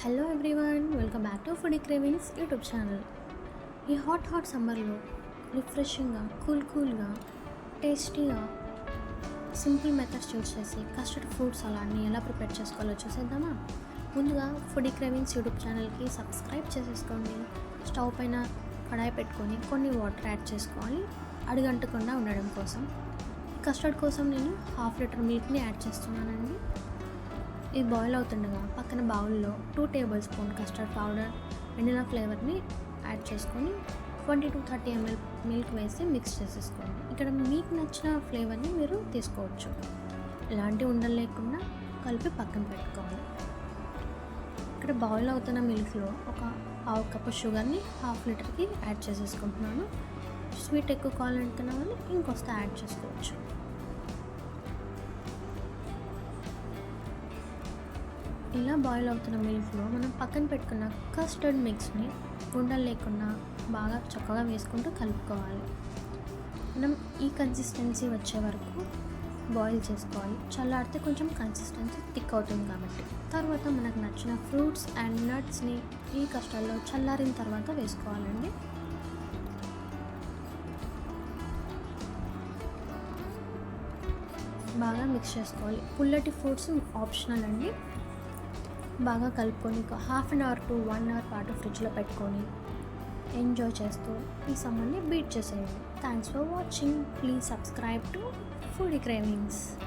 Hello everyone welcome back to food cravings YouTube channel ఈ hot hot సమ్మర్లో రిఫ్రెషింగ్గా cool కూల్గా టేస్టీగా సింపుల్ మెథడ్స్ యూజ్ చేసి కస్టర్డ్ ఫ్రూట్స్ అలాన్ని ఎలా ప్రిపేర్ చేసుకోవాలో చూసేద్దామా? ముందుగా ఫుడ్ క్రేవింగ్స్ యూట్యూబ్ ఛానల్కి సబ్స్క్రైబ్ చేసేసుకోండి. స్టవ్ పైన కడాయి పెట్టుకొని కొన్ని వాటర్ యాడ్ చేసుకోవాలి. అడుగంటకుండా ఉండడం కోసం. కస్టర్డ్ కోసం నేను హాఫ్ లీటర్ మిల్క్ని యాడ్ చేస్తున్నానండి. ఇది బాయిల్ అవుతుండగా పక్కన బౌల్లో two tablespoon custard powder vanilla ఫ్లేవర్ని add చేసుకొని twenty to thirty ML milk వేసి మిక్స్ చేసేసుకోండి. ఇక్కడ మీకు నచ్చిన ఫ్లేవర్ని మీరు తీసుకోవచ్చు. ఎలాంటి ఉండలు లేకుండా కలిపి పక్కన పెట్టుకోవాలి ఇక్కడ బాయిల్ అవుతున్న మిల్క్లో ఒక పావు కప్పు షుగర్ని హాఫ్ లీటర్కి యాడ్ చేసేసుకుంటున్నాను. స్వీట్ ఎక్కువ కావాలనుకున్న వాళ్ళు ఇంకొస్తే యాడ్ చేసుకోవచ్చు. ఇలా బాయిల్ అవుతున్న మిల్క్లో మనం పక్కన పెట్టుకున్న కస్టర్డ్ మిక్స్ని ఉండలు లేకుండా బాగా చక్కగా వేసుకుంటూ కలుపుకోవాలి. మనం ఈ కన్సిస్టెన్సీ వచ్చే వరకు బాయిల్ చేసుకోవాలి. చల్లారితే కొంచెం కన్సిస్టెన్సీ థిక్ అవుతుంది కాబట్టి. తర్వాత మనకు నచ్చిన ఫ్రూట్స్ అండ్ నట్స్ని ఈ కస్టర్డ్లో చల్లారిన తర్వాత వేసుకోవాలండి. బాగా మిక్స్ చేసుకోవాలి. పుల్లటి ఫ్రూట్స్ ఆప్షనల్ అండి. బాగా కలుపుకొని ఒక half an hour to one hour పాటు ఫ్రిడ్జ్లో పెట్టుకొని ఎంజాయ్ చేస్తూ ఈ సమ్మర్ని బీట్ చేసేయండి. Thanks for watching please subscribe to food cravings